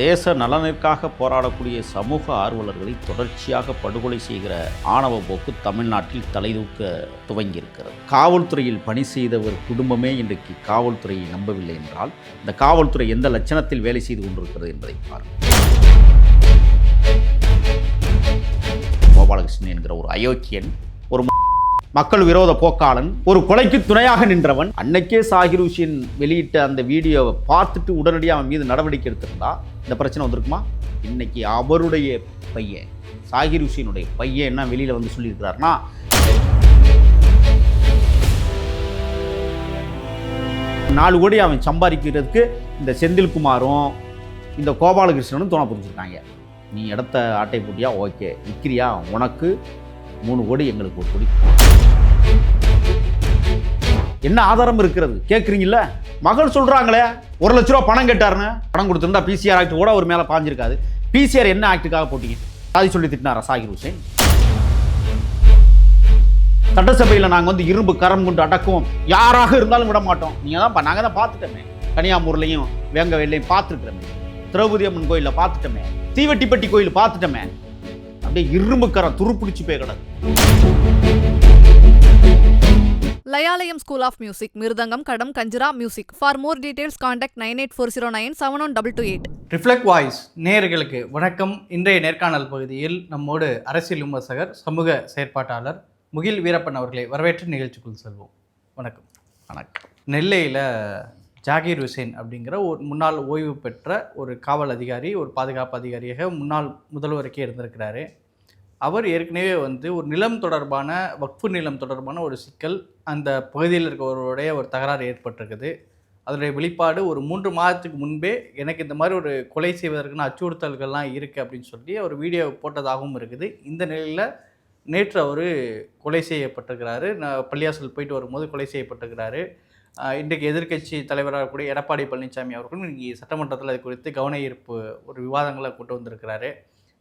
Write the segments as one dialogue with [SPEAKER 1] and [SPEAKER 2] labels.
[SPEAKER 1] தேச நலனிற்காக போராடக்கூடிய சமூக ஆர்வலர்களை தொடர்ச்சியாக படுகொலை செய்கிற ஆணவ போக்கு தமிழ்நாட்டில் தலைதூக்க துவங்கியிருக்கிறது. காவல்துறையில் பணி செய்தவர் குடும்பமே இன்றைக்கு காவல்துறையை நம்பவில்லை என்றால் இந்த காவல்துறை எந்த லட்சணத்தில் வேலை செய்து கொண்டிருக்கிறது என்பதை பாருங்கள் கோபாலகிருஷ்ணன் என்கிற ஒரு அயோக்கியன் மக்கள் விரோத போக்காளன் ஒரு கொலைக்கு துணையாக நின்றவன். அன்னைக்கே சாகிர் ஹுசேன் வெளியிட்ட அந்த வீடியோவை பார்த்துட்டு உடனடியாக அவன் மீது நடவடிக்கை எடுத்திருந்தா இந்த பிரச்சனை வந்திருக்குமா? இன்னைக்கு அவருடைய பையன் சாகிர் ஹுசேனுடைய பையன் என்ன வெளியில் வந்து சொல்லியிருக்கிறாருன்னா நாலு கோடி அவன் சம்பாதிக்கிறதுக்கு இந்த செந்தில்குமாரும் இந்த கோபாலகிருஷ்ணனும் துணை புரிஞ்சுருக்காங்க. நீ இடத்த ஆட்டை போட்டியா? ஓகே. விற்கிறியா உனக்கு மூணு கோடி எங்களுக்கு ஒரு கோடி. என்ன ஆதாரம் இருக்கிறது? கேட்குறீங்கல்ல மகள் சொல்றாங்களே ஒரு லட்ச ரூபா பணம் கேட்டாருன்னு. பணம் கொடுத்துருந்தா பிசிஆர் ஆக்ட் கூட ஒரு மேலே பாஞ்சிருக்காது. பிசிஆர் என்ன ஆக்டுக்காக போட்டீங்க? சாதி சொல்லி திட்டினாரா சாகிர் ஹுசேன்? சட்டசபையில் நாங்கள் வந்து இரும்பு கரம் கொண்டு அடக்குவோம். யாராக இருந்தாலும் விட மாட்டோம். நீங்கள் தான் நாங்கள் தான் பார்த்துட்டோமே. கன்னியாமூர்லையும் வேங்கவேலையும் பார்த்துட்டோமே திரௌபதி அம்மன் கோயிலில் பார்த்துட்டோமே. தீவட்டிப்பட்டி கோயில் பார்த்துட்டோமே. அப்படியே இரும்பு கரம் துருப்பிடிச்சு போய் கிடக்கு.
[SPEAKER 2] Layalayam school of music mridangam ghatam kanjira music for more details contact nine eight four zero nine seven one double two eight
[SPEAKER 3] reflect voice நேயர்களுக்கு வணக்கம். இன்றைய நேர்காணல் பகுதியில் நம்மோடு அரசியல் விமர்சகர் சமூக செயற்பாட்டாளர் முகில் வீரப்பன் அவர்களை வரவேற்று நிகழ்ச்சிக்குள் செல்வோம். வணக்கம்.
[SPEAKER 1] வணக்கம்.
[SPEAKER 3] நெல்லையில் ஜாகீர் ஹுசேன் அப்படிங்கிற ஒரு முன்னாள் ஓய்வு பெற்ற ஒரு காவல் அதிகாரி ஒரு பாதுகாப்பு அதிகாரியாக முன்னாள் முதல்வருக்கே இருந்திருக்கிறாரு. அவர் ஏற்கனவே வந்து ஒரு நிலம் தொடர்பான வக்ஃபு நிலம் தொடர்பான ஒரு சிக்கல் அந்த பகுதியில் இருக்கிறவருடைய ஒரு தகராறு ஏற்பட்டிருக்குது. அதனுடைய வெளிப்பாடு ஒரு மூன்று மாதத்துக்கு முன்பே எனக்கு இந்த மாதிரி ஒரு கொலை செய்வதற்கான அச்சுறுத்தல்கள்லாம் இருக்குது அப்படின்னு சொல்லி ஒரு வீடியோ போட்டதாகவும் இருக்குது. இந்த நிலையில் நேற்று அவர் கொலை செய்யப்பட்டிருக்கிறாரு. நான் பள்ளியாசல் போயிட்டு வரும்போது கொலை செய்யப்பட்டிருக்கிறாரு. இன்றைக்கு எதிர்க்கட்சி தலைவராக கூடிய எடப்பாடி பழனிசாமி அவர்களும் இன்றைக்கி சட்டமன்றத்தில் அது குறித்து கவன ஈர்ப்பு ஒரு விவாதங்களை கொண்டு வந்திருக்கிறாரு.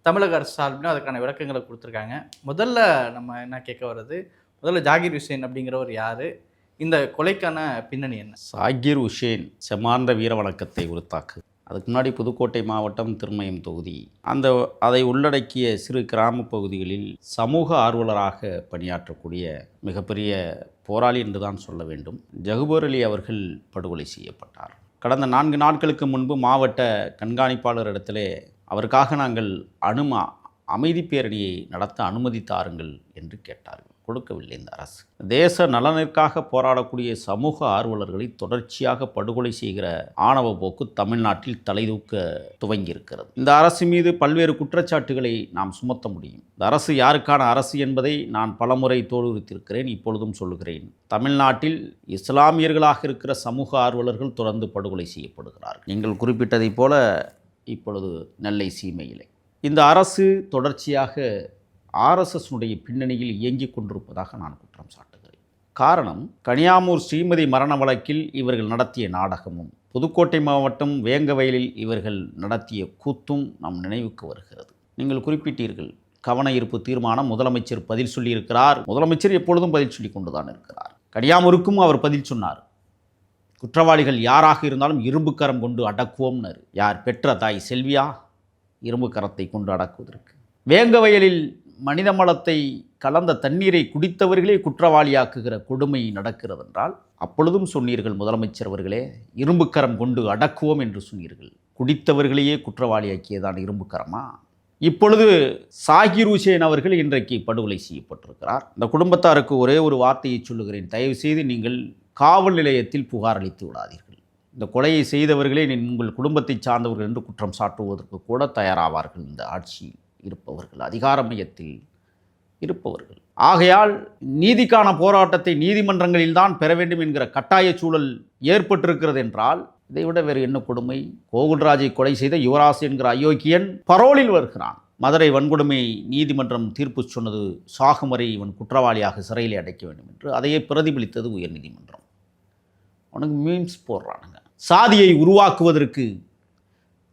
[SPEAKER 3] தமிழக அரசு சார்பிலும் அதுக்கான விளக்கங்களை கொடுத்துருக்காங்க. முதல்ல நம்ம என்ன கேட்க வர்றது? முதல்ல ஜாகிர் ஹுசேன் அப்படிங்கிறவர் யார்? இந்த கொலைக்கான பின்னணி என்ன?
[SPEAKER 1] சாகிர் ஹுசேன் செமார்ந்த வீர வணக்கத்தை உறுத்தாக்கு அதுக்கு முன்னாடி புதுக்கோட்டை மாவட்டம் திருமயம் தொகுதி. அந்த அதை உள்ளடக்கிய சிறு கிராம பகுதிகளில் சமூக ஆர்வலராக பணியாற்றக்கூடிய மிகப்பெரிய போராளி என்று தான் சொல்ல வேண்டும். ஜகுபர் அலி அவர்கள் படுகொலை செய்யப்பட்டார். கடந்த நான்கு நாட்களுக்கு முன்பு மாவட்ட கண்காணிப்பாளர் இடத்திலே அவருக்காக நாங்கள் அனுமா அமைதி பேரணியை நடத்த அனுமதி தாருங்கள் என்று கேட்டார்கள். கொடுக்கவில்லை இந்த அரசு. தேச நலனிற்காக போராடக்கூடிய சமூக ஆர்வலர்களை தொடர்ச்சியாக படுகொலை செய்கிற ஆணவ போக்கு தமிழ்நாட்டில் தலைதூக்க துவங்கியிருக்கிறது. இந்த அரசு மீது பல்வேறு குற்றச்சாட்டுகளை நாம் சுமத்த முடியும். இந்த அரசு யாருக்கான அரசு என்பதை நான் பலமுறை தோலுரித்திருக்கிறேன் இப்பொழுதும் சொல்லுகிறேன். தமிழ்நாட்டில் இஸ்லாமியர்களாக இருக்கிற சமூக ஆர்வலர்கள் தொடர்ந்து படுகொலை செய்யப்படுகிறார்கள். நீங்கள் குறிப்பிட்டதைப் போல இப்பொழுது நெல்லை சீமையிலே. இந்த அரசு தொடர்ச்சியாக ஆர்எஸ்எஸ்னுடைய பின்னணியில் இயங்கிக் கொண்டிருப்பதாக நான் குற்றம் சாட்டுகிறேன். காரணம் கனியாமூர் ஸ்ரீமதி மரண வழக்கில் இவர்கள் நடத்திய நாடகமும் புதுக்கோட்டை மாவட்டம் வேங்கவயலில் இவர்கள் நடத்திய கூத்தும் நம் நினைவுக்கு வருகிறது. நீங்கள் குறிப்பிட்டீர்கள் கவன ஈர்ப்பு தீர்மானம் முதலமைச்சர் பதில் சொல்லியிருக்கிறார். முதலமைச்சர் எப்பொழுதும் பதில் சொல்லி கொண்டுதான் இருக்கிறார். கனியாமூருக்கும் அவர் பதில் சொன்னார். குற்றவாளிகள் யாராக இருந்தாலும் இரும்புக்கரம் கொண்டு அடக்குவோம்னர். யார்? பெற்ற தாய் செல்வியா? இரும்புக்கரத்தை கொண்டு அடக்குவதற்கு. வேங்கவயலில் மனித மலத்தை கலந்த தண்ணீரை குடித்தவர்களே குற்றவாளியாக்குகிற கொடுமை நடக்கிறது என்றால் அப்பொழுதும் சொன்னீர்கள் முதலமைச்சர் அவர்களே இரும்புக்கரம் கொண்டு அடக்குவோம் என்று சொன்னீர்கள். குடித்தவர்களையே குற்றவாளியாக்கியதான் இரும்புக்கரமா இப்பொழுது சாகிர் ஹுசேன் அவர்கள் இன்றைக்கு படுகொலை செய்யப்பட்டிருக்கிறார். இந்த குடும்பத்தாருக்கு ஒரே ஒரு வார்த்தையை சொல்லுகிறேன். தயவு செய்து நீங்கள் காவல் நிலையத்தில் புகார் அளித்து விடாதீர்கள். இந்த கொலையை செய்தவர்களே உங்கள் குடும்பத்தை சார்ந்தவர்கள் என்று குற்றம் சாட்டுவதற்கு கூட தயாராவார்கள். இந்த ஆட்சியில் இருப்பவர்கள் அதிகார மையத்தில் இருப்பவர்கள். ஆகையால் நீதிக்கான போராட்டத்தை நீதிமன்றங்களில் தான் பெற வேண்டும் என்கிற கட்டாய சூழல் ஏற்பட்டிருக்கிறது என்றால் இதைவிட வேறு என்ன கொடுமை? கோகுல்ராஜை கொலை செய்த யுவராஜ் என்கிற அயோக்கியன் பரோலில் வருகிறான். மதுரை வன்கொடுமை நீதிமன்றம் தீர்ப்பு சொன்னது சாகும் வரை இவன் குற்றவாளியாக சிறையில் அடைக்க வேண்டும் என்று அதையே பிரதிபலித்தது உயர்நீதிமன்றம். அவனுக்கு மீம்ஸ் போடுறானுங்க. சாதியை உருவாக்குவதற்கு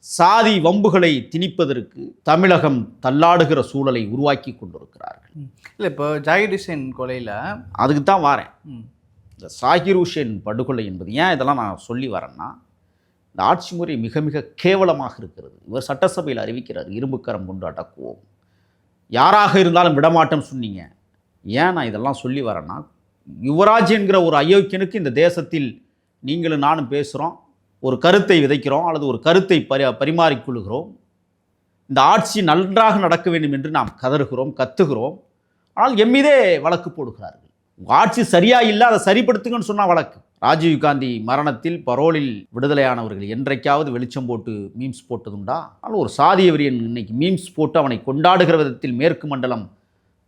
[SPEAKER 1] சாதி வம்புகளை திணிப்பதற்கு தமிழகம் தள்ளாடுகிற சூழலை உருவாக்கி கொண்டிருக்கிறார்கள்.
[SPEAKER 3] இல்லை இப்போ ஜாகிர் ஹுசேன் கொலையில்
[SPEAKER 1] அதுக்கு தான் வாரேன். இந்த சாகிர் ஹுசேன் படுகொலை என்பது ஏன் இதெல்லாம் நான் சொல்லி வரேன்னா இந்த ஆட்சி முறை மிக மிக கேவலமாக இருக்கிறது. இவர் சட்டசபையில் அறிவிக்கிறார் இரும்புக்கரம் கொண்டு அடக்குவோம் யாராக இருந்தாலும் விடமாட்டோம் சொன்னீங்க. ஏன் நான் இதெல்லாம் சொல்லி வரேன்னா யுவராஜ் என்கிற ஒரு அயோக்கியனுக்கு இந்த தேசத்தில் நீங்களும் நானும் பேசுகிறோம் ஒரு கருத்தை விதைக்கிறோம் அல்லது ஒரு கருத்தை பரி பரிமாறிக்கொள்கிறோம். இந்த ஆட்சி நன்றாக நடக்க வேண்டும் என்று நாம் கதறுகிறோம் கத்துகிறோம். ஆனால் எம்மீதே வழக்கு போடுகிறார்கள். ஆட்சி சரியாக இல்லை அதை சரிப்படுத்துங்கன்னு சொன்னால் வழக்கு. ராஜீவ் காந்தி மரணத்தில் பரோலில் விடுதலையானவர்கள் என்றைக்காவது வெளிச்சம் போட்டு மீம்ஸ் போட்டதுண்டா? ஆனால் ஒரு சாதிய வெறியன் இன்னைக்கு மீம்ஸ் போட்டு அவனை கொண்டாடுகிற விதத்தில் மேற்கு மண்டலம்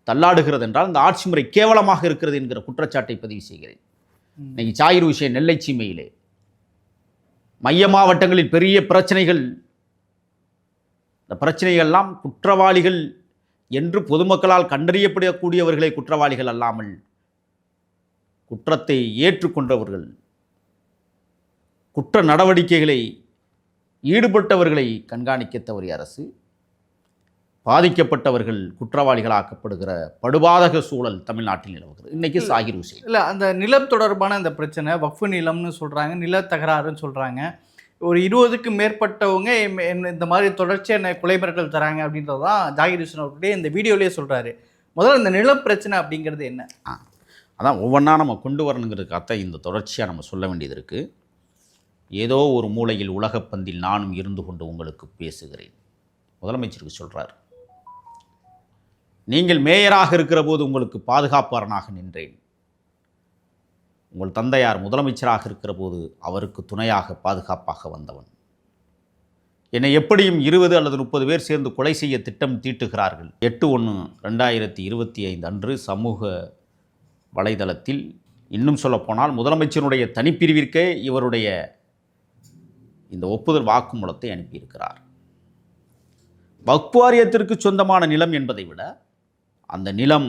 [SPEAKER 1] தள்ளாடுகிறது என்றால் இந்த ஆட்சி முறை கேவலமாக இருக்கிறது என்கிற குற்றச்சாட்டை பதிவு செய்கிறேன். இன்னைக்கு சாயிர் விஷயம் நெல்லை சீமையிலே மைய மாவட்டங்களில் பெரிய பிரச்சனைகள். இந்த பிரச்சனைகள்லாம் குற்றவாளிகள் என்று பொதுமக்களால் கண்டறியப்படக்கூடியவர்களை குற்றவாளிகள் அல்லாமல் குற்றத்தை ஏற்றுக்கொண்டவர்கள் குற்ற நடவடிக்கைகளை ஈடுபட்டவர்களை கண்காணிக்க தவறிய அரசு. பாதிக்கப்பட்டவர்கள் குற்றவாளிகளாக்கப்படுகிற படுபாதக சூழல் தமிழ்நாட்டில் நிலவுகிறது. இன்னைக்கு சாகிர் ஹுசேன்.
[SPEAKER 3] இல்லை அந்த நிலம் தொடர்பான இந்த பிரச்சனை வக்ஃபு நிலம்னு சொல்கிறாங்க நில தகராறுன்னு சொல்கிறாங்க ஒரு இருபதுக்கு மேற்பட்டவங்க இந்த மாதிரி தொடர்ச்சியாக என்ன கொலை மிரட்டல் தராங்க அப்படின்றது தான் ஜாகிர் ஹுசேன் அவர்களுடைய இந்த வீடியோலேயே சொல்கிறாரு முதல்ல இந்த நில பிரச்சனை அப்படிங்கிறது என்ன?
[SPEAKER 1] ஆ அதான் ஒவ்வொன்றா நம்ம கொண்டு வரணுங்கிறதுக்காக இந்த தொடர்ச்சியாக நம்ம சொல்ல வேண்டியது இருக்குது ஏதோ ஒரு மூலையில் உலகப்பந்தில் நானும் இருந்து கொண்டு உங்களுக்கு பேசுகிறேன். முதலமைச்சருக்கு சொல்கிறார் நீங்கள் மேயராக இருக்கிற போது உங்களுக்கு பாதுகாப்பாரனாக நின்றேன். உங்கள் தந்தையார் முதலமைச்சராக இருக்கிற போது அவருக்கு துணையாக பாதுகாப்பாக வந்தவன். என்னை எப்படியும் இருபது அல்லது முப்பது பேர் சேர்ந்து கொலை செய்ய திட்டம் தீட்டுகிறார்கள். எட்டு ஒன்று ரெண்டாயிரத்தி இருபத்தி ஐந்து அன்று சமூக வலைதளத்தில் இன்னும் சொல்லப்போனால் முதலமைச்சருடைய தனிப்பிரிவிற்கே இவருடைய இந்த ஒப்புதல் வாக்குமூலத்தை அனுப்பியிருக்கிறார். வக்வாரியத்திற்கு சொந்தமான நிலம் என்பதை விட நிலம்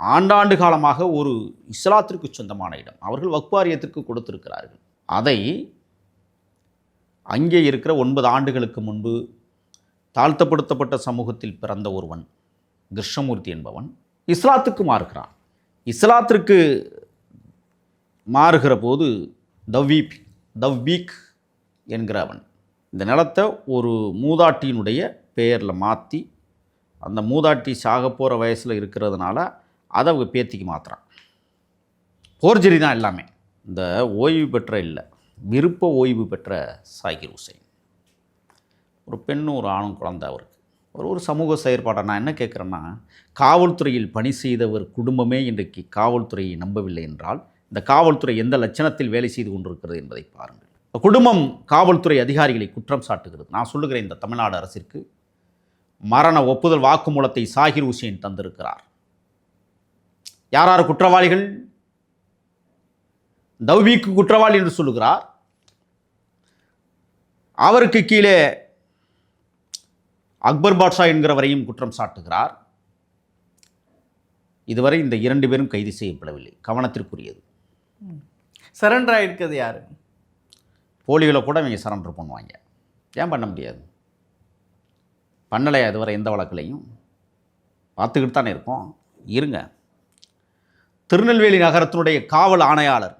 [SPEAKER 1] ஆண்டாண்டு காலமாக ஒரு இஸ்லாத்திற்கு சொந்தமான இடம். அவர்கள் வக்வாரியத்திற்கு கொடுத்திருக்கிறார்கள். அதை அங்கே இருக்கிற ஒன்பது ஆண்டுகளுக்கு முன்பு தாழ்த்தப்படுத்தப்பட்ட சமூகத்தில் பிறந்த ஒருவன் கிருஷ்ணமூர்த்தி என்பவன் இஸ்லாத்துக்கு மாறுகிறான். இஸ்லாத்திற்கு மாறுகிற போது தவ்வீப் தவ்வீக் என்கிற அவன் இந்த நிலத்தை ஒரு மூதாட்டியினுடைய பெயரில் மாற்றி அந்த மூதாட்டி சாக போகிற வயசில் இருக்கிறதுனால அதை அவங்க பேத்திக்கு மாற்றுறான் போர்ஜரி தான் எல்லாமே. இந்த ஓய்வு பெற்ற இல்லை விருப்ப ஓய்வு பெற்ற சாகிர் ஹுசைன். ஒரு பெண்ணும் ஒரு ஆணும் குழந்தை அவருக்கு. ஒரு ஒரு சமூக செயற்பாடை நான் என்ன கேட்குறேன்னா காவல்துறையில் பணி செய்தவர் குடும்பமே இன்றைக்கு காவல்துறையை நம்பவில்லை என்றால் இந்த காவல்துறை எந்த லட்சணத்தில் வேலை செய்து கொண்டிருக்கிறது என்பதை பாருங்கள். குடும்பம் காவல்துறை அதிகாரிகளை குற்றம் சாட்டுகிறது. நான் சொல்லுகிறேன் இந்த தமிழ்நாடு அரசிற்கு மரண ஒப்புதல் வாக்குமூலத்தை சாகிர் ஹுசேன் தந்திருக்கிறார். யார் யார் குற்றவாளிகள்? தௌவிக்கு குற்றவாளி என்று சொல்லுகிறார். அவருக்கு கீழே அக்பர் பாட்ஷா என்கிறவரையும் குற்றம் சாட்டுகிறார். இதுவரை இந்த இரண்டு பேரும் கைது செய்யப்படவில்லை. கவனத்திற்குரியது.
[SPEAKER 3] சரண்டர் ஆகிருக்கிறது யார்?
[SPEAKER 1] போலிகளை கூட இவங்க சரண்டர் பண்ணுவாங்க. ஏன் பண்ண முடியாது? பண்ணலையா இதுவரை எந்த வழக்குலையும்? பார்த்துக்கிட்டு தானே இருக்கோம். இருங்க. திருநெல்வேலி நகரத்தினுடைய காவல் ஆணையாளர்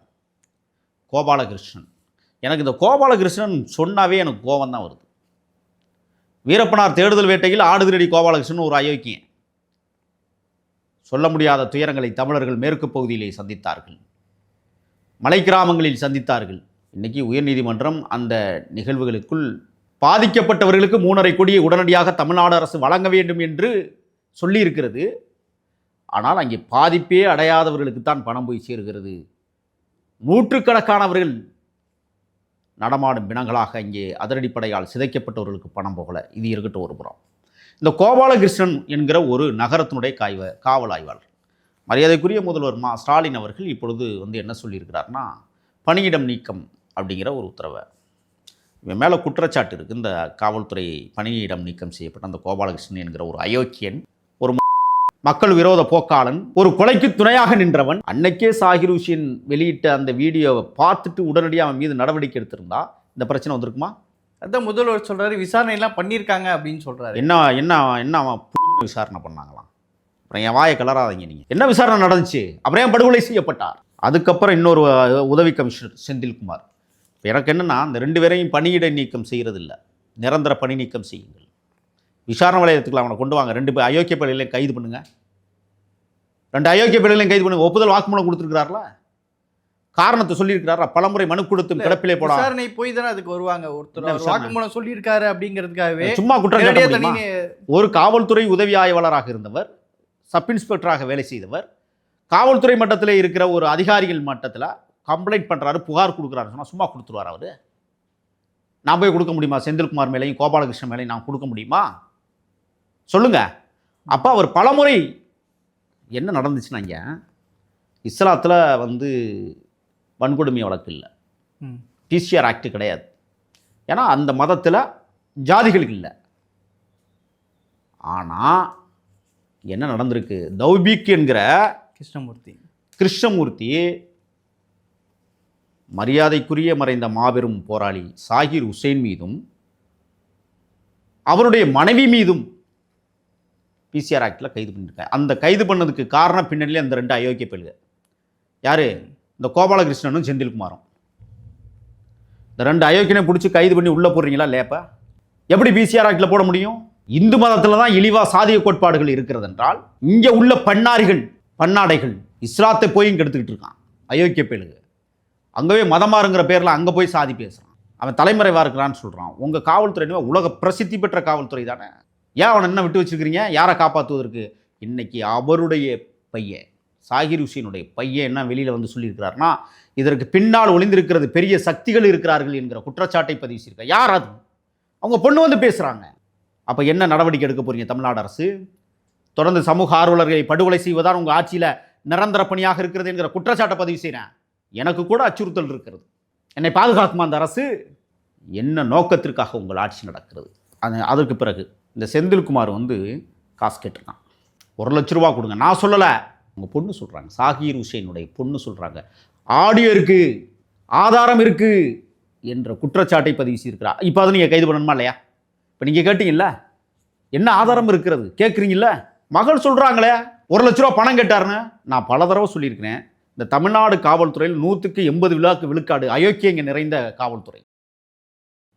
[SPEAKER 1] கோபாலகிருஷ்ணன். எனக்கு இந்த கோபாலகிருஷ்ணன் சொன்னாவே எனக்கு கோபம் தான் வருது. வீரப்பனார் தேடுதல் வேட்டையில் ஆடுதிரடி கோபாலகிருஷ்ணன் ஒரு அயோக்கியன். சொல்ல முடியாத துயரங்களை தமிழர்கள் மேற்கு பகுதியிலே சந்தித்தார்கள். மலை கிராமங்களில் சந்தித்தார்கள். இன்றைக்கி உயர்நீதிமன்றம் அந்த நிகழ்வுகளுக்குள் பாதிக்கப்பட்டவர்களுக்கு மூணரை கோடியை உடனடியாக தமிழ்நாடு அரசு வழங்க வேண்டும் என்று சொல்லியிருக்கிறது. ஆனால் அங்கே பாதிப்பே அடையாதவர்களுக்கு தான் பணம் போய் சேர்கிறது. நூற்றுக்கணக்கானவர்கள் நடமாடும் பிணங்களாக இங்கே அதிரடிப்படையால் சிதைக்கப்பட்டவர்களுக்கு பணம் போகல. இது இருக்கட்டும் ஒரு புறம். இந்த கோபாலகிருஷ்ணன் என்கிற ஒரு நகரத்தினுடைய காய்வ காவல் ஆய்வாளர். மரியாதைக்குரிய முதல்வர் மா ஸ்டாலின் அவர்கள் இப்பொழுது வந்து என்ன சொல்லியிருக்கிறார்னா பணியிடம் நீக்கம் அப்படிங்கிற ஒரு உத்தரவை இவன் மேலே குற்றச்சாட்டு இருக்குது இந்த காவல்துறை பணியிடம் நீக்கம் செய்யப்பட்ட அந்த கோபாலகிருஷ்ணன் என்கிற ஒரு அயோக்கியன் ஒரு மக்கள் விரோத போக்காளன் ஒரு கொலைக்கு துணையாக நின்றவன். அன்னைக்கே சாகிர் ஹுசேன் வெளியிட்ட அந்த வீடியோவை பார்த்துட்டு உடனடியாக அவன் மீது நடவடிக்கை எடுத்திருந்தா இந்த பிரச்சனை வந்திருக்குமா?
[SPEAKER 3] அதான் முதல்வர் சொல்றாரு விசாரணை எல்லாம் பண்ணியிருக்காங்க அப்படின்னு சொல்றாரு.
[SPEAKER 1] என்ன என்ன என்ன அவன் விசாரணை பண்ணாங்களாம்? அப்புறம் என் வாயை கலராதீங்க நீங்கள் என்ன விசாரணை நடந்துச்சு? அப்புறம் ஏன் படுகொலை செய்யப்பட்டார்? அதுக்கப்புறம் இன்னொரு உதவி கமிஷனர் செந்தில்குமார். எனக்கு என்னன்னா அந்த ரெண்டு பேரையும் பணியிடை நீக்கம் செய்கிறது இல்ல நிரந்தர பணி நீக்கம் செய்யுங்கள். விசாரணை வளையத்துக்குள்ள அவனை கொண்டு வாங்க. ரெண்டு பேர் அயோக்கிய பிள்ளைகளையும் கைது பண்ணுங்க. ரெண்டு அயோக்கிய பிள்ளைகளையும் கைது பண்ணுங்க. ஒப்புதல் வாக்குமூலம் கொடுத்துருக்கிறார்களா காரணத்தை சொல்லியிருக்கிறாரா? பலமுறை மனு கொடுத்தும் கிடப்பிலே போடா.
[SPEAKER 3] விசாரணை போய் தானே அதுக்கு வருவாங்க. ஒருத்தர்? வாக்குமூலம் சொல்லியிருக்காரு அப்படிங்கிறதுக்காகவே
[SPEAKER 1] சும்மா குற்றம் ஒரு காவல்துறை உதவி ஆய்வாளராக இருந்தவர் சப் இன்ஸ்பெக்டராக வேலை செய்தவர் காவல்துறை மட்டத்தில் இருக்கிற ஒரு அதிகாரிகள் மட்டத்தில் கம்ப்ளைண்ட் பண்ணுறாரு புகார் கொடுக்குறாரு சொன்னால் சும்மா கொடுத்துருவார் அவர்? நான் போய் கொடுக்க முடியுமா? செந்தில்குமார் மேலேயும் கோபாலகிருஷ்ணன் மேலேயும் நான் கொடுக்க முடியுமா? சொல்லுங்க. அப்போ அவர் பலமுறை என்ன நடந்துச்சுன்னா இங்க இஸ்லாத்தில் வந்து வன்கொடுமை வழக்கு இல்லை.
[SPEAKER 3] ம்.
[SPEAKER 1] பிசிஆர் ஆக்ட் கிடையாது. ஏன்னா அந்த மதத்தில் ஜாதிகளுக்கு இல்லை. ஆனால் என்ன நடந்திருக்கு? தௌபிக் என்கிற
[SPEAKER 3] கிருஷ்ணமூர்த்தி.
[SPEAKER 1] கிருஷ்ணமூர்த்தி மரியாதைக்குரிய மறைந்த மாபெரும் போராளி சாகிர் உசேன் மீதும் அவருடைய மனைவி மீதும் பிசிஆர் ஆக்டில் கைது பண்ணியிருக்காங்க அந்த கைது பண்ணதுக்கு காரணம் பின்னணியில் அந்த ரெண்டு அயோக்கிய பெண்கள். யார்? இந்த கோபாலகிருஷ்ணனும் செந்தில்குமாரும். இந்த ரெண்டு அயோக்கியனை பிடிச்சி கைது பண்ணி உள்ளே போடுறீங்களா லேப்பா? எப்படி பிசிஆர் ஆக்டில் போட முடியும்? இந்து மதத்தில் தான் இழிவா சாதிய கோட்பாடுகள் இருக்கிறது என்றால் இங்கே உள்ள பண்ணாரிகள் பண்ணாடைகள் இஸ்லாத்தை போயும் கெடுத்துக்கிட்டு இருக்கான். அயோக்கிய பேளுங்க அங்கவே மதமாருங்கிற பேரில் அங்கே போய் சாதி பேசுகிறான் அவன் தலைமறைவாக இருக்கிறான்னு சொல்கிறான் உங்கள் காவல்துறை உலக பிரசித்தி பெற்ற காவல்துறை தானே. ஏன் அவனை என்ன விட்டு வச்சிருக்கிறீங்க? யாரை காப்பாற்றுவதற்கு இன்னைக்கு அவருடைய பையன் சாகிர் ஹுசேனுடைய பையன் என்ன வெளியில் வந்து சொல்லியிருக்கிறாருன்னா இதற்கு பின்னால் ஒளிந்திருக்கிறது பெரிய சக்திகள் இருக்கிறார்கள் என்கிற குற்றச்சாட்டை பதிவு செய்யிருக்கார் யார் அது? அவங்க பொண்ணு வந்து பேசுகிறாங்க அப்போ என்ன நடவடிக்கை எடுக்க போகிறீங்க தமிழ்நாடு அரசு? தொடர்ந்து சமூக ஆர்வலர்களை படுகொலை செய்வதால் உங்கள் ஆட்சியில் நிரந்தர பணியாக இருக்கிறது என்கிற குற்றச்சாட்டை பதிவு செய்கிறேன் எனக்கு கூட அச்சுறுத்தல் இருக்கிறது. என்னை பாதுகாக்குமா அந்த அரசு என்ன நோக்கத்திற்காக உங்கள் ஆட்சி நடக்கிறது? அது அதற்கு பிறகு இந்த செந்தில்குமார் வந்து காசு கேட்டிருக்கான். ஒரு லட்ச ரூபா கொடுங்க. நான் சொல்லலை. உங்கள் பொண்ணு சொல்கிறாங்க சாகிர் உஷேனுடைய பொண்ணு சொல்கிறாங்க ஆடியோ இருக்குது ஆதாரம் இருக்குது என்ற குற்றச்சாட்டை பதிவு செய்திருக்கிறா இப்போ அதை நீங்கள் கைது பண்ணணுமா இல்லையா? இப்போ நீங்கள் கேட்டீங்கல்ல? என்ன ஆதாரம் இருக்கிறது? கேட்குறீங்கல்ல மகள் சொல்கிறாங்களே ஒரு லட்ச ரூபா பணம் கேட்டாருன்னு நான் பல தடவை சொல்லியிருக்கிறேன். இந்த தமிழ்நாடு காவல்துறையில் நூற்றுக்கு எண்பது விழாக்கு விழுக்காடு அயோக்கியங்க நிறைந்த காவல்துறை.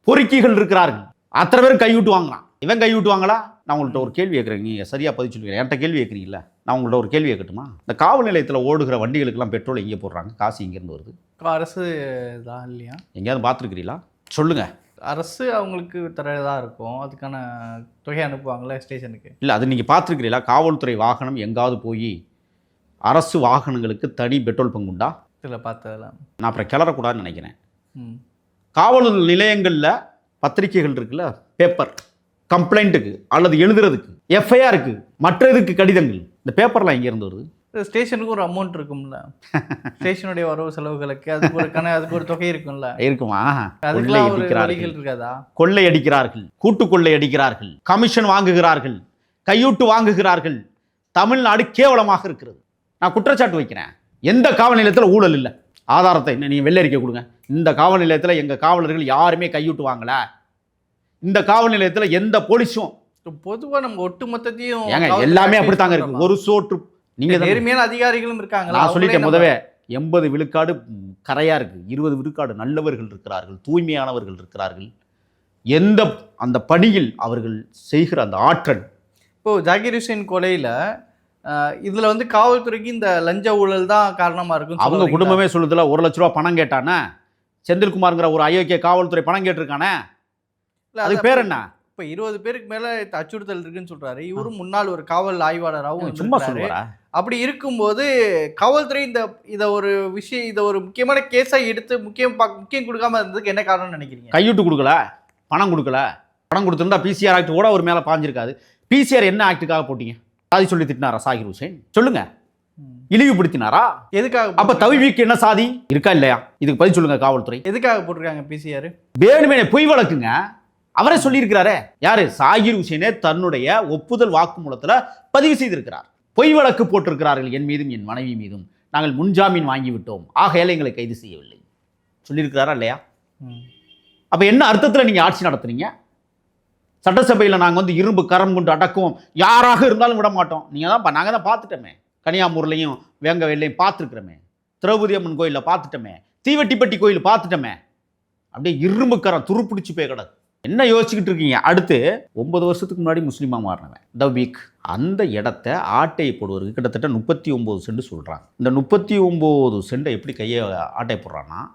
[SPEAKER 1] பொறுக்கிகள் இருக்கிறார்கள். அத்தனை பேரும் கைவிட்டு வாங்கலாம் இவன் கைவிட்டு வாங்களா நான் உங்கள்கிட்ட ஒரு கேள்வி கேட்குறேன். நீங்கள் சரியாக பதில் சொல்லுவீங்க என்கிட்ட கேள்வி கேட்குறீங்களா நான் உங்கள்கிட்ட ஒரு கேள்வி கேட்கட்டுமா? இந்த காவல் நிலையத்தில் ஓடுகிற வண்டிகளுக்கெல்லாம் பெட்ரோல் எங்கே போடுறாங்க? காசு இங்கேருந்து வருது.
[SPEAKER 3] அரசு தான் இல்லையா?
[SPEAKER 1] எங்கேயாவது பார்த்துருக்கிறீங்களா? சொல்லுங்கள்
[SPEAKER 3] அரசு அவங்களுக்கு தரதா இருக்கும். அதுக்கான தொகை அனுப்புவாங்கல்ல ஸ்டேஷனுக்கு.
[SPEAKER 1] இல்லை அது நீங்கள் பார்த்துருக்கிறீங்களா? காவல்துறை வாகனம் எங்காவது போய் அரசு வாகனங்களுக்கு தனி பெட்ரோல் பங்கு உண்டா?
[SPEAKER 3] இதில் பார்த்ததெல்லாம்.
[SPEAKER 1] நான் அப்புறம் கிளறக்கூடாதுன்னு நினைக்கிறேன். காவல் நிலையங்களில் பத்திரிக்கைகள் இருக்குல்ல? பேப்பர் கம்ப்ளைண்ட்டுக்கு அல்லது எழுதுறதுக்கு. எஃப்ஐஆருக்கு மற்ற இதுக்கு கடிதங்கள். இந்த பேப்பர்லாம் எங்கேருந்து வருது?
[SPEAKER 3] ஸ்டேஷனுக்கு ஒரு அமௌண்ட் இருக்கும்ல. ஸ்டேஷனுடைய வரவு செலவுகளுக்கு அதுக்கு ஒரு கண அதுக்கு ஒரு தொகை இருக்கும்ல.
[SPEAKER 1] இருக்குமா? கொள்ளையடிக்கிறார்கள்
[SPEAKER 3] வழிகள் இருக்காதா?
[SPEAKER 1] கொள்ளையடிக்கிறார்கள் கூட்டு கொள்ளையடிக்கிறார்கள் கமிஷன் வாங்குகிறார்கள். கையூட்டு வாங்குகிறார்கள். தமிழ்நாடு கேவலமாக இருக்கிறது. நான் குற்றச்சாட்டு வைக்கிறேன். எந்த காவல் நிலையத்தில் ஊழல் இல்லை. ஆதாரத்தை நீங்கள் வெள்ளரிக்கை கொடுங்க. இந்த காவல் நிலையத்தில் எங்கள் காவலர்கள் யாருமே கையூட்டு வாங்கல இந்த காவல் நிலையத்தில் எந்த போலீஸும்
[SPEAKER 3] பொதுவா நம்ம ஒட்டு மொத்தத்தையும்
[SPEAKER 1] ஏங்க எல்லாமே அப்படித்தாங்க? இருக்கு. ஒரு சோற்று நீங்க தானே-
[SPEAKER 3] நேர்மையான அதிகாரிகளும் இருக்காங்களா?
[SPEAKER 1] நான் சொல்லிட்டேன் முதவே. எண்பது விழுக்காடு ம், கரையா இருக்கு. இருபது விழுக்காடு நல்லவர்கள் இருக்கிறார்கள். தூய்மையானவர்கள் இருக்கிறார்கள். எந்த அந்த பணியில் அவர்கள் செய்கிற அந்த ஆற்றல்.
[SPEAKER 3] இப்போ ஜாகிர் ஹுசேன் கொலையில இதுல வந்து காவல்துறைக்கு இந்த லஞ்ச ஊழல் தான் காரணமா இருக்கும்
[SPEAKER 1] அவங்க குடும்பமே சொல்லுதுல ஒரு லட்ச ரூபா பணம் கேட்டானே? செந்தில்குமார்ங்கிற ஒரு அயோக்கிய காவல்துறை பணம் கேட்டிருக்கானே? அதுக்கு பேர் என்ன?
[SPEAKER 3] இப்போ இருபது பேருக்கு மேல அச்சுறுத்தல் இருக்குன்னு சொல்றாரு. இவரும் முன்னாள் ஒரு காவல் ஆய்வாளராகவும்
[SPEAKER 1] சும்மா. சொல்லுவாரா?
[SPEAKER 3] அப்படி இருக்கும்போது காவல்துறை இந்த இத ஒரு விஷயம் இத ஒரு முக்கியமான கேஸா எடுத்து முக்கியம் முக்கியம் கொடுக்காம இருந்ததுக்கு என்ன காரணம்னு நினைக்கிறீங்க?
[SPEAKER 1] கையூட்டு கொடுக்கல? பணம் கொடுக்கல? பணம் கொடுத்துருந்தா பிசிஆர் ஆக்ட் கூட ஒரு மேலே பாஞ்சிருக்காது. பிசிஆர் என்ன ஆக்டுக்காக போட்டீங்க? சாதி சொல்லி திட்டினாரா சாகிர் ஹுசேன்? சொல்லுங்க. இழிவுபடுத்தினாரா?
[SPEAKER 3] எதுக்காக
[SPEAKER 1] அப்ப தவிவிக்கு என்ன சாதி? இருக்கா இல்லையா? இதுக்கு பதில் சொல்லுங்க காவல்துறை.
[SPEAKER 3] எதுக்காக போட்டிருக்காங்க பிசிஆர்?
[SPEAKER 1] வேணுமே பொய் வழக்குங்க. அவரே சொல்லியிருக்கிறாரே. யாரு? சாகிர் ஹுசேனே தன்னுடைய ஒப்புதல் வாக்குமூலத்துல பதிவு செய்திருக்கிறார். பொய் வழக்கு போட்டிருக்கிறார்கள் என் மீதும் என் மனைவி மீதும். நாங்கள் முன்ஜாமீன் வாங்கி விட்டோம் ஆகையால எங்களை கைது செய்யவில்லை. சொல்லியிருக்கிறாரா இல்லையா? அப்ப என்ன அர்த்தத்துல நீங்க ஆட்சி நடத்துனீங்க? சட்டசபையில் நாங்கள் வந்து இரும்பு கரம் கொண்டு அடக்குவோம். யாராக இருந்தாலும் விட மாட்டோம். நீங்கள் தான் பா- தான் பார்த்துட்டோமே. கனியாமூர்லையும் வேங்கவேலையும் பார்த்துருக்குறோமே. திரௌபதி அம்மன் கோயிலில் பார்த்துட்டோமே. தீவட்டிப்பட்டி கோயில் பார்த்துட்டோமே. அப்படியே இரும்பு கரம் துருப்பிடிச்சு போய் கிடக்கு. என்ன யோசிச்சுக்கிட்டு இருக்கீங்க? அடுத்து ஒன்பது வருஷத்துக்கு முன்னாடி முஸ்லீமாக மாறினவன் த வீக் அந்த இடத்த ஆட்டை போடுவதற்கு கிட்டத்தட்ட முப்பத்தி ஒம்பது சென்ட் சொல்கிறாங்க இந்த முப்பத்தி ஒம்பது சென்ட்டை எப்படி கையை ஆட்டை போடுறான்னா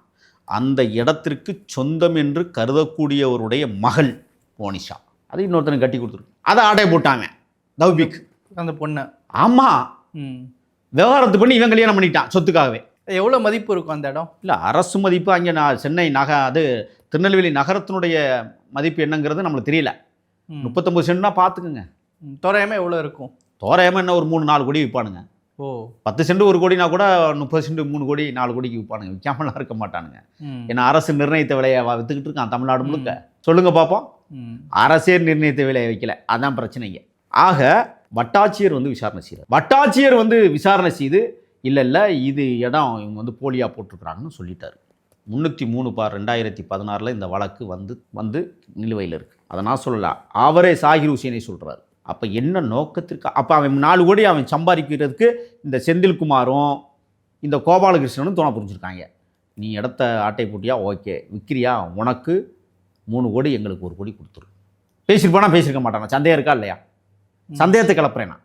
[SPEAKER 1] அந்த இடத்திற்கு சொந்தம் என்று கருதக்கூடியவருடைய மகள் மோனிஷா. அது இன்னொருத்தனுக்கு கட்டி கொடுத்துருக்கு அதை ஆட்டை போட்டாங்க. தௌபிக்.
[SPEAKER 3] அந்த பொண்ணை.
[SPEAKER 1] ஆமாம் விவகாரத்து பண்ணி இவன் கல்யாணம் பண்ணிட்டான் சொத்துக்காகவே.
[SPEAKER 3] எவ்வளோ மதிப்பு இருக்கும் அந்த இடம்?
[SPEAKER 1] இல்லை அரசு மதிப்பு அங்கே நான் சென்னை நக அது திருநெல்வேலி நகரத்தினுடைய மதிப்பு என்னங்கிறது நம்மளுக்கு தெரியல. முப்பத்தொம்பது சென்ட்னா பார்த்துக்குங்க
[SPEAKER 3] ம். தோராயமா எவ்வளோ இருக்கும்?
[SPEAKER 1] தோராயமாக என்ன ஒரு மூணு நாலு கோடி விற்பானுங்க
[SPEAKER 3] ஓ.
[SPEAKER 1] பத்து சென்ட் ஒரு கோடினா கூட முப்பது சென்ட் மூணு கோடி நாலு கோடிக்கு விற்பானுங்க விற்காமலாம் இருக்க மாட்டானுங்க. ஏன்னா அரசு நிர்ணயித்த விலையை வ- வித்துக்கிட்டு இருக்கான் தமிழ்நாடு முழுக்க. சொல்லுங்க பார்ப்போம் அரசே நிர்ணயித்த விலையை வைக்கல. அதான் பிரச்சனைங்க ஆக வட்டாட்சியர் வந்து விசாரணை செய்கிறார் வட்டாட்சியர் வந்து விசாரணை செய்து இல்லை இல்லை இது இடம் இவங்க வந்து போலியாக போட்டிருக்கிறாங்கன்னு சொல்லிட்டாரு. முந்நூற்றி மூணு பார் ரெண்டாயிரத்தி பதினாறில் இந்த வழக்கு வந்து வந்து நிலுவையில் இருக்குது அதை நான் சொல்லல. அவரே சாகிர் ஹுசேனை சொல்கிறார் அப்போ என்ன நோக்கத்திற்கு அப்போ அவன் நாலு கோடி அவன் சம்பாதிக்கிறதுக்கு இந்த செந்தில்குமாரும் இந்த கோபாலகிருஷ்ணனும் துணை புரிஞ்சிருக்காங்க. நீ இடத்த ஆட்டை போட்டியா? ஓகே. விற்கிறியா உனக்கு மூணு கோடி எங்களுக்கு ஒரு கோடி கொடுத்துரு. பேசியிருப்பானா பேசியிருக்க மாட்டானா. சந்தேகம் இருக்கா இல்லையா? சந்தேகத்தை கிளப்புறேன் நான்.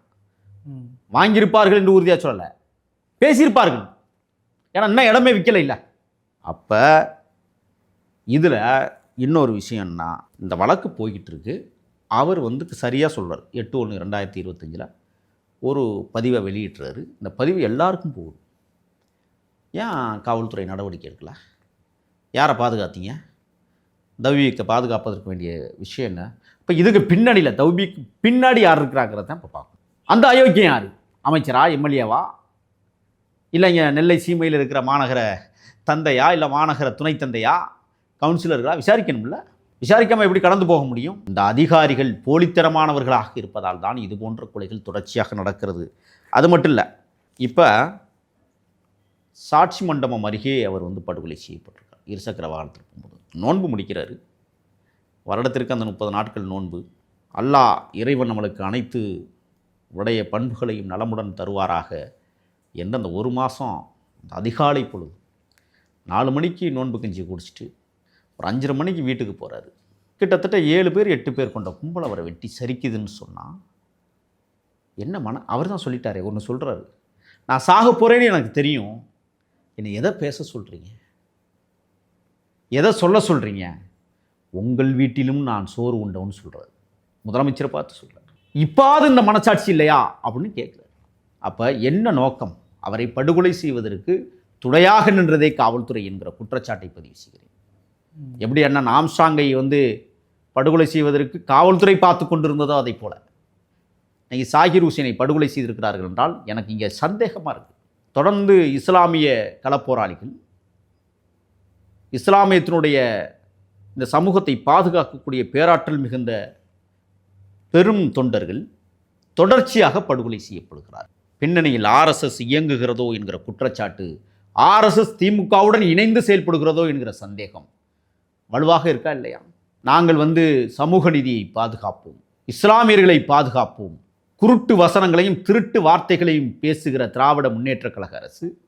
[SPEAKER 1] வாங்கியிருப்பார்கள் என்று உறுதியாக சொல்லலை. பேசியிருப்பார்கள். ஏன்னா இன்னும் இடமே விற்கல இல்லை. அப்போ இதில் இன்னொரு விஷயம்னா இந்த வழக்கு போய்கிட்டு இருக்கு அவர் வந்து சரியாக சொல்றார். எட்டு ஒன்று ரெண்டாயிரத்தி இருபத்தஞ்சில் ஒரு பதிவை வெளியிட்டுறாரு. இந்த பதிவு எல்லாருக்கும் போகுது ஏன் காவல்துறை நடவடிக்கை எடுக்கல? யாரை பாதுகாத்தீங்க? தௌபியத்தை பாதுகாப்பதற்கு வேண்டிய விஷயம் என்ன? இப்போ இதுக்கு பின்னணியில் தௌபிக்கு பின்னாடி யார் இருக்கிறாங்கிறத தான் இப்போ பார்க்கணும். அந்த அயோக்கியம் யார்? அமைச்சரா எம்எல்ஏவா? இல்லைங்க நெல்லை சீமையில் இருக்கிற மாநகர தந்தையா இல்லை மாநகர துணை தந்தையா? கவுன்சிலர்களா? விசாரிக்கணும்ல. விசாரிக்காமல் எப்படி கடந்து போக முடியும்? இந்த அதிகாரிகள் போலித்தனமானவர்களாக இருப்பதால் தான் இது போன்ற கொலைகள் தொடர்ச்சியாக நடக்கிறது. அது மட்டும் இல்லை இப்போ சாட்சி மண்டபம் அருகே அவர் வந்து படுகொலை செய்யப்பட்டிருக்கார். இருசக்கர வாகனத்தில் போகும்போது. நோன்பு முடிக்கிறாரு. வருடத்திற்கு அந்த முப்பது நாட்கள் நோன்பு. அல்லாஹ் இறைவன் நம்மளுக்கு அனைத்து உடைய பண்புகளையும் நலமுடன் தருவாராக என்று அந்த ஒரு மாதம் அந்த அதிகாலை பொழுது நாலு மணிக்கு நோன்பு கஞ்சி குடிச்சிட்டு ஒரு அஞ்சரை மணிக்கு வீட்டுக்கு போகிறாரு கிட்டத்தட்ட ஏழு பேர் எட்டு பேர் கொண்ட கும்பல் அவரை வெட்டி சரிக்குதுன்னு சொன்னால் என்ன மன அவர் தான் சொல்லிட்டாரே ஒன்று சொல்கிறாரு நான் சாக போகிறேன்னு எனக்கு தெரியும். என்னை எதை பேச சொல்கிறீங்க எதை சொல்ல சொல்கிறீங்க உங்கள் வீட்டிலும் நான் சோறு உண்டவுன்னு சொல்கிறாரு முதலமைச்சரை பார்த்து சொல்கிறார் இப்பாவது இந்த மனசாட்சி இல்லையா? அப்படின்னு கேட்குறாரு. அப்போ என்ன நோக்கம்? அவரை படுகொலை செய்வதற்கு துணையாக நின்றதே காவல்துறை என்கிற குற்றச்சாட்டை பதிவு செய்கிறேன். எப்படி அண்ணன் நாம்சாங்கை வந்து படுகொலை செய்வதற்கு காவல்துறை பார்த்து கொண்டிருந்ததோ அதை போல. இன்னைக்கு சாகிர் ஹுசேனை படுகொலை செய்திருக்கிறார்கள் என்றால் எனக்கு இங்கே சந்தேகமாக இருக்குது தொடர்ந்து இஸ்லாமிய களப்போராளிகள் இஸ்லாமியத்தினுடைய இந்த சமூகத்தை பாதுகாக்கக்கூடிய பேராற்றல் மிகுந்த பெரும் தொண்டர்கள் தொடர்ச்சியாக படுகொலை செய்யப்படுகிறார். பின்னணியில் ஆர்எஸ்எஸ் இயங்குகிறதோ என்கிற குற்றச்சாட்டு ஆர்எஸ்எஸ் திமுகவுடன் இணைந்து செயல்படுகிறதோ என்கிற சந்தேகம் வலுவாக இருக்கா இல்லையா? நாங்கள் வந்து சமூக நீதியை பாதுகாப்போம் இஸ்லாமியர்களை பாதுகாப்போம் குருட்டு வசனங்களையும் திருட்டு வார்த்தைகளையும் பேசுகிற திராவிட முன்னேற்றக் கழக அரசு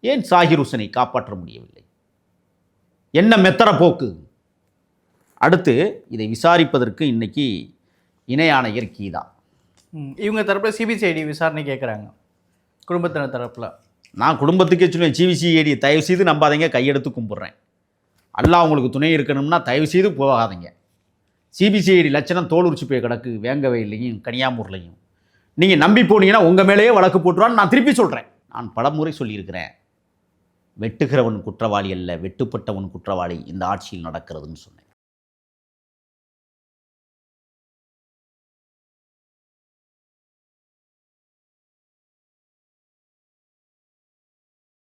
[SPEAKER 1] ஏன் சாகிர் ஹுசனை காப்பாற்ற முடியவில்லை? என்ன மெத்தன போக்கு? அடுத்து இதை விசாரிப்பதற்கு இன்னைக்கு கீதா
[SPEAKER 3] ம். இவங்க தரப்புல சிபிசிஐடி விசாரணை கேட்குறாங்க குடும்பத்தினர் தரப்புல.
[SPEAKER 1] நான் குடும்பத்துக்கே சொல்லுவேன் சிவிசிஐடி தயவு செய்து நம்பாதீங்க கையெடுத்து கும்பிட்றேன். அல்லாஹ் உங்களுக்கு துணை இருக்கணும்னா தயவு செய்து போகாதீங்க சிபிசிஐடி லட்சணம் தோல் உரிச்சு போய் கிடக்கு வேங்கவையிலையும் கனியாமூர்லையும். நீங்கள் நம்பி போனீங்கன்னா உங்கள் மேலேயே வழக்கு போட்டுருவான்னு நான் திருப்பி சொல்கிறேன் நான் பலமுறை சொல்லியிருக்கிறேன். வெட்டுகிறவன் குற்றவாளி அல்ல வெட்டுப்பட்டவன் குற்றவாளி. இந்த ஆட்சியில் நடக்கிறதுன்னு சொன்னேன்.